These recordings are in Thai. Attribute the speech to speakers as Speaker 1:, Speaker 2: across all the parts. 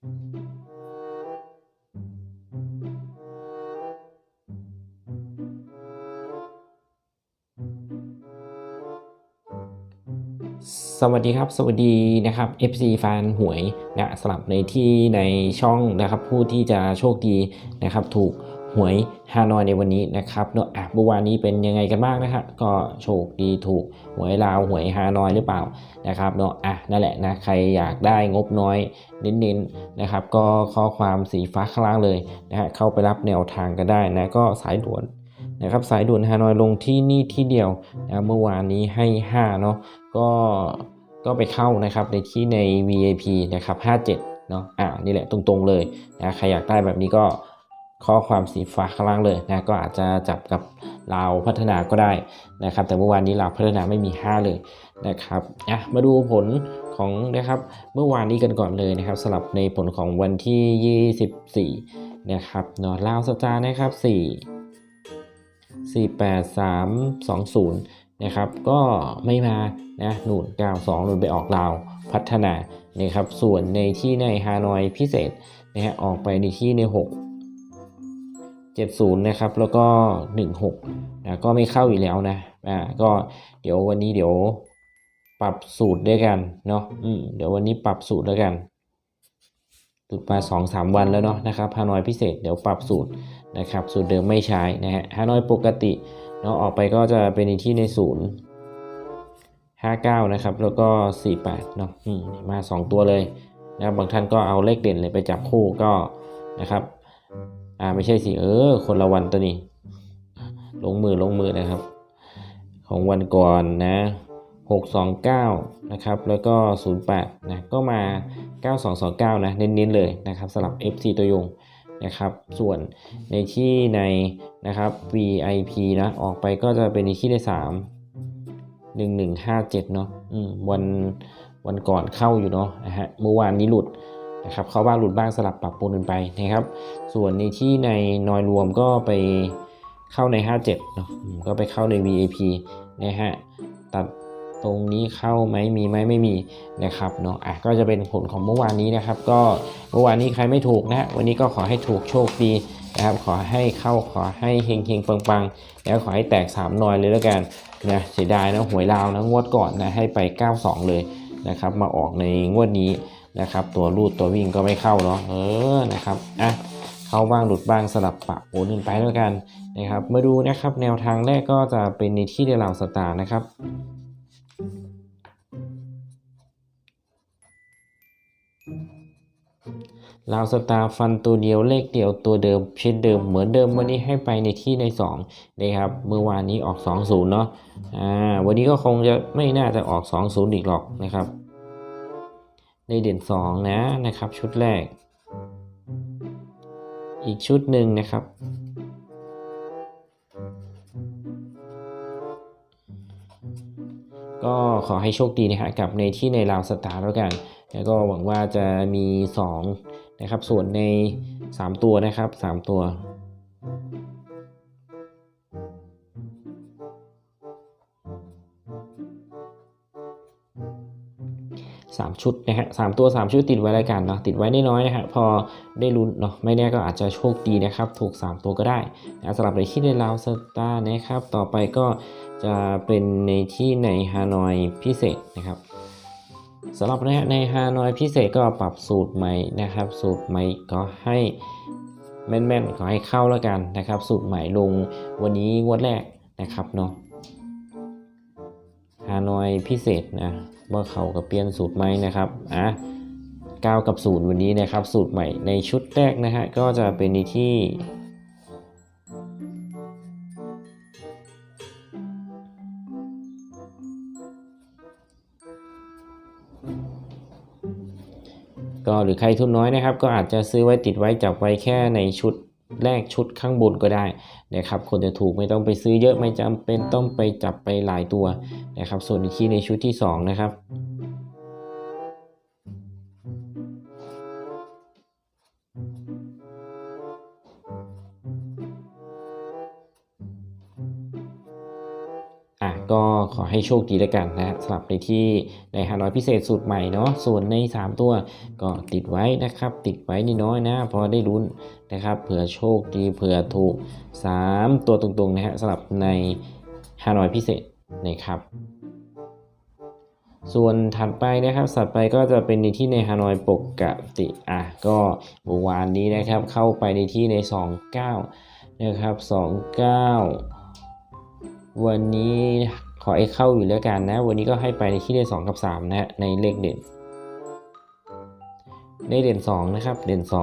Speaker 1: สวัสดีครับ สวัสดีนะครับ FC แฟนหวยนะสลับในที่ในช่องนะครับ ผู้ที่จะโชคดีนะครับ ถูก หวยฮานอยในวันนี้นะครับเนอะอะเมื่อวานนี้เป็นยังไงกันบ้างนะครับก็โชคดีถูกหวยลาวหวยฮานอยหรือเปล่านะครับเนอะอะนั่นแหละนะใครอยากได้งบน้อยเน้นๆนะครับ ก็ข้อความสีฟ้าข้างล่างเลยนะฮะเข้าไปรับแนวทางกันได้นะก็สายด่วนนะครับสายด่วนฮานอยลงที่นี่ที่เดียวนะเมื่อวานนี้ให้5เนาะก็ก็ไปเข้านะครับในที่ใน VIP นะครับ57เนาะอ่านี่แหละตรงๆเลยนะใครอยากได้แบบนี้ก็ ข้อความสีฟ้าข้างล่างเลยนะก็อาจจะจับกับลาวพัฒนาก็ได้นะครับ แต่เมื่อวานนี้ลาวพัฒนาไม่มี 5 เลยนะครับอะมาดูผลของนะครับเมื่อวานนี้กันก่อนเลยนะครับสลับในผลของวันที่ 24 นะครับเนาะลาวสตาร์นะครับ 4 48320 นะครับ ก็ไม่มานะหนุน92หนุนไปออกลาวพัฒนานะครับส่วนในที่ในฮานอยพิเศษนะฮะออกไปในที่ใน 6 70 นะครับ แล้วก็ 16นะก็ไม่เข้าอีกแล้วนะอ่าก็เดี๋ยววันนี้เดี๋ยวปรับสูตรด้วยกันเนาะอืมเดี๋ยววันนี้ปรับสูตรแล้วกันหลุดมา2 3 วันแล้วเนาะนะครับฮานอยพิเศษเดี๋ยวปรับสูตรนะครับ สูตรเดิมไม่ใช้นะฮะฮานอยปกติเนาะออกไปก็จะเป็นในที่ในศูนย์ห้าเก้านะครับ แล้วก็สี่แปดเนาะอืมมาสองตัวเลยนะครับบางท่านก็เอาเลขเด่นเลยไปจับคู่ก็นะครับ อ่าไม่ใช่สิเออ คนละวันตัวนี้ ลงมือลงมือนะครับ ของวันก่อนนะหกสองเก้านะครับ แล้วก็ศูนะ ก็มาเก้าสองสองเก้านะ เน้นๆเลยนะครับสำหรับ FC ตัวยงนะครับ ส่วนในที่ในนะครับ VIP นะ ออกไปก็จะเป็นในที่ได้ 3 1157 เนาะวันวันก่อนเข้าอยู่เนาะนะฮะเมื่อวานนี้หลุด นะครับเข้าบ้างหลุดบ้างสลับปรับปรุงกันไปนะครับ ส่วนในที่ในนอยรวมก็ไปเข้าใน 57เนาะก็ไปเข้าใน VIP นะฮะตัดตรงนี้เข้าไหมมีไหมไม่มีนะครับเนาะอะก็จะเป็นผลของเมื่อวานนี้นะครับ ก็เมื่อวานนี้ใครไม่ถูกนะฮะวันนี้ก็ขอให้ถูกโชคดีนะครับขอให้เข้าขอให้เฮงเฮงปังปังๆแล้วขอให้แตก3นอยเลยแล้วกันนะเสียดายนะหวยลาวนะงวดก่อนนะให้ไป 92 เลยนะครับมาออกในงวดนี้ นะครับ ตัวรูดตัววิ่งก็ไม่เข้าเนาะเออนะครับอะเข้าบ้างหลุดบ้างสลับปะโอนกันไปแล้วกันนะครับ มาดูนะครับแนวทางแรกก็จะเป็นในที่เดลาวสตาร์นะครับลาวสตาร์ฟันตัวเดียวเลขเดียวตัวเดิมเช่นเดิมเหมือนเดิมวันนี้ให้ไปในที่ใน2นะครับเมื่อวานนี้ออก 20เนาะอ่าวันนี้ก็คงจะไม่น่าจะออก 20 อีกหรอกนะครับ ในเด่น 2 นะนะครับ ชุดแรก อีกชุดหนึ่งนะครับ ก็ขอให้โชคดีนะฮะกับในที่ในลาวสตาร์แล้วกัน แล้วก็หวังว่าจะมี 2 นะครับ ส่วนใน 3 ตัวนะครับ 3 ตัว สามชุดนะฮะสามตัวสามชุดติดไว้รายการเนาะติดไว้น้อยๆนะฮะพอได้ลุ้นเนาะไม่แน่ก็อาจจะโชคดีนะครับ ถูก 3 ตัวก็ได้นะสำหรับในที่ในลาวสตาร์นะครับต่อไปก็จะเป็นในที่ในฮานอยพิเศษนะครับสำหรับในในฮานอยพิเศษก็ปรับสูตรใหม่นะครับ สูตรใหม่ก็ให้แม่นๆขอให้เข้าแล้วกันนะครับ สูตรใหม่ลงวันนี้งวดแรกนะครับเนาะฮานอยพิเศษนะ ว่าเขากับเปลี่ยนสูตรไหมนะครับอะ9กับศูนย์วันนี้นะครับ สูตรใหม่ในชุดแรกนะฮะก็จะเป็นในที่ก็หรือใครทุนน้อยนะครับ ก็อาจจะซื้อไว้ติดไว้จับไว้แค่ในชุด แรกชุดข้างบนก็ได้นะครับคนจะถูกไม่ต้องไปซื้อเยอะไม่จำเป็นต้องไปจับไปหลายตัวนะครับ ส่วนอีกที่ในชุดที่ 2 นะครับ ก็ขอให้โชคดีแล้วกันนะสำหรับในที่ในฮานอยพิเศษสูตรใหม่เนาะส่วนใน 3 ตัวก็ติดไว้นะครับ ติดไว้นิดน้อยนะ พอได้ลุ้นนะครับ เผื่อโชคดีเผื่อถูก 3 ตัวตรงๆนะฮะสำหรับในฮานอยพิเศษนะครับส่วนถัดไปนะครับ สัตว์ไปก็จะเป็นในที่ในฮานอยปกติอะก็เมื่อวานนี้นะครับเข้าไปในที่ใน 29 นะครับ 29 วันนี้ขอให้เข้าอยู่แล้วกันนะ วันนี้ก็ให้ไปในที่ใน2กับ3นะฮะในเลขเด่นในเด่น2นะครับ เด่น2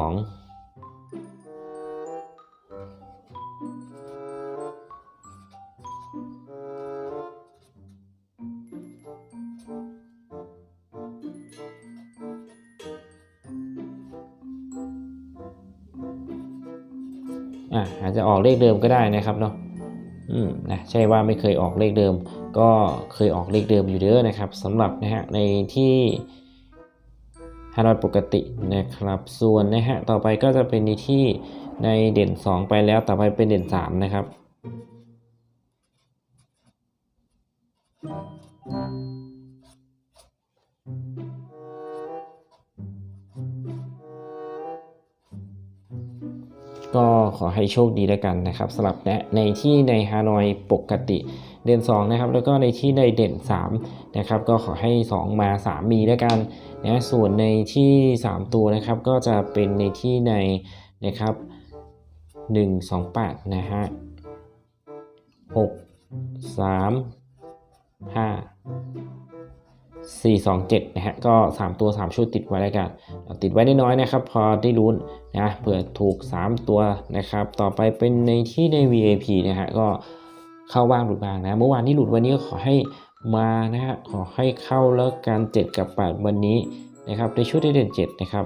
Speaker 1: อะอาจจะออกเลขเดิมก็ได้นะครับเนาะ อืมนะใช่ว่าไม่เคยออกเลขเดิม ก็เคยออกเลขเดิมอยู่เด้อนะครับสำหรับนะฮะในที่ฮานอยปกตินะครับ ส่วนนะฮะต่อไปก็จะเป็นในที่ในเด่น 2 ไปแล้วต่อไปเป็นเด่น 3 นะครับ ก็ขอให้โชคดีแล้วกันนะครับสำหรับนะในที่ในฮานอยปกติเด่น2นะครับแล้วก็ในที่ในเด่น3นะครับก็ขอให้ 2 มา 3 มีแล้วกันนะส่วนในที่ 3 ตัวนะครับก็จะเป็นในที่ในนะครับ1 2 8นะฮะ6 3 5 4 2 7นะฮะก็ 3 ตัว 3 ชุดติดไว้แล้วกันติดไว้ได้น้อยนะครับ พอได้รุ้นนะเผื่อถูก 3 ตัวนะครับ ต่อไปเป็นในที่ใน VIP นะฮะก็เข้าบ้างหลุดบ้างนะ เมื่อวานที่หลุดวันนี้ก็ขอให้มานะฮะขอให้เข้าแล้วการ7กับ 8 วันนี้นะครับในชุดที่เด่น7นะครับ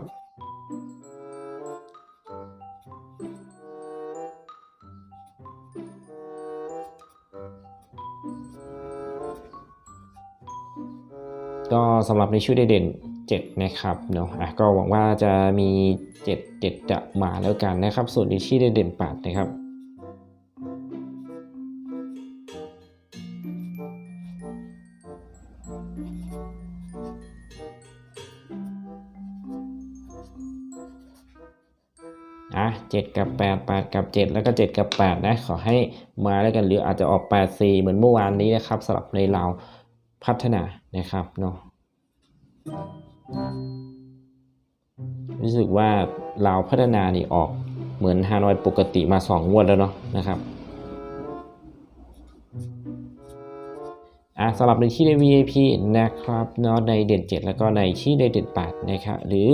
Speaker 1: ก็สำหรับในชุดเด่น7นะครับเนาะอะก็หวังว่าจะมี 7 7 จะมาแล้วกันนะครับ ส่วนในชุดเด่น8นะครับอะ7กับ 8 8 กับ 7 แล้วก็ 7 กับ 8 นะ ขอให้มาแล้วกันหรืออาจจะออก 8 4 เหมือนเมื่อวานนี้นะครับสำหรับในเรา พัฒนานะครับเนาะรู้สึกว่าเราพัฒนานี่ออกเหมือนฮานอยปกติมา2งวดแล้วเนาะนะครับอะสำหรับในที่ใน VIP นะครับเนาะในเด่น7 แล้วก็ในที่ในเด่น8นะครับหรือ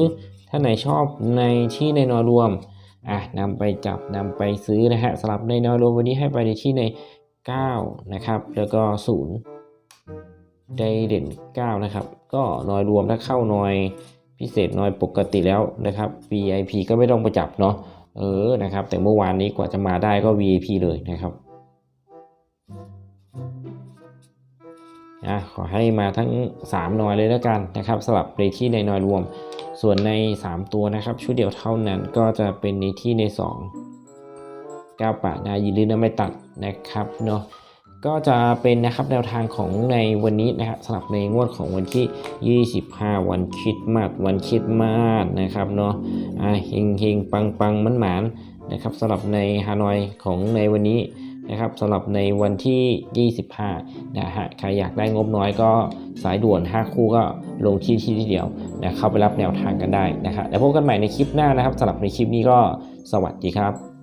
Speaker 1: ถ้าไหนชอบในที่ในนอรวมอะนำไปจับนำไปซื้อนะฮะสำหรับในนอรวมวันนี้ให้ไปในที่ใน 9 นะครับ แล้วก็ 0 ได้เด่น9นะครับ ก็นอยรวมถ้าเข้านอยพิเศษนอยปกติแล้วนะครับ VIP ก็ไม่ต้องไปจับเนาะเออนะครับ แต่เมื่อวานนี้กว่าจะมาได้ก็ VIP เลยนะครับอะขอให้มาทั้ง 3 นอยเลยแล้วกันนะครับสลับในที่ในนอยรวม ส่วนใน 3 ตัวนะครับ ชุดเดียวเท่านั้นก็จะเป็นในที่ใน 2 9ป่านะยินดีนะไม่ตัดนะครับเนาะ ก็จะเป็นนะครับแนวทางของในวันนี้นะครับสำหรับในงวดของวันที่ 25 วันคิดมาสวันคิดมาสนะครับเนาะอะเฮงเฮงปังปังมันหมานนะครับสำหรับในฮานอยของในวันนี้นะครับสำหรับในวันที่ 25 นะฮะใครอยากได้งบน้อยก็สายด่วน 5 คู่ก็ลงที่ที่เดียวนะเข้าไปรับแนวทางกันได้นะครับแล้วพบกันใหม่ในคลิปหน้านะครับสำหรับในคลิปนี้ก็สวัสดีครับ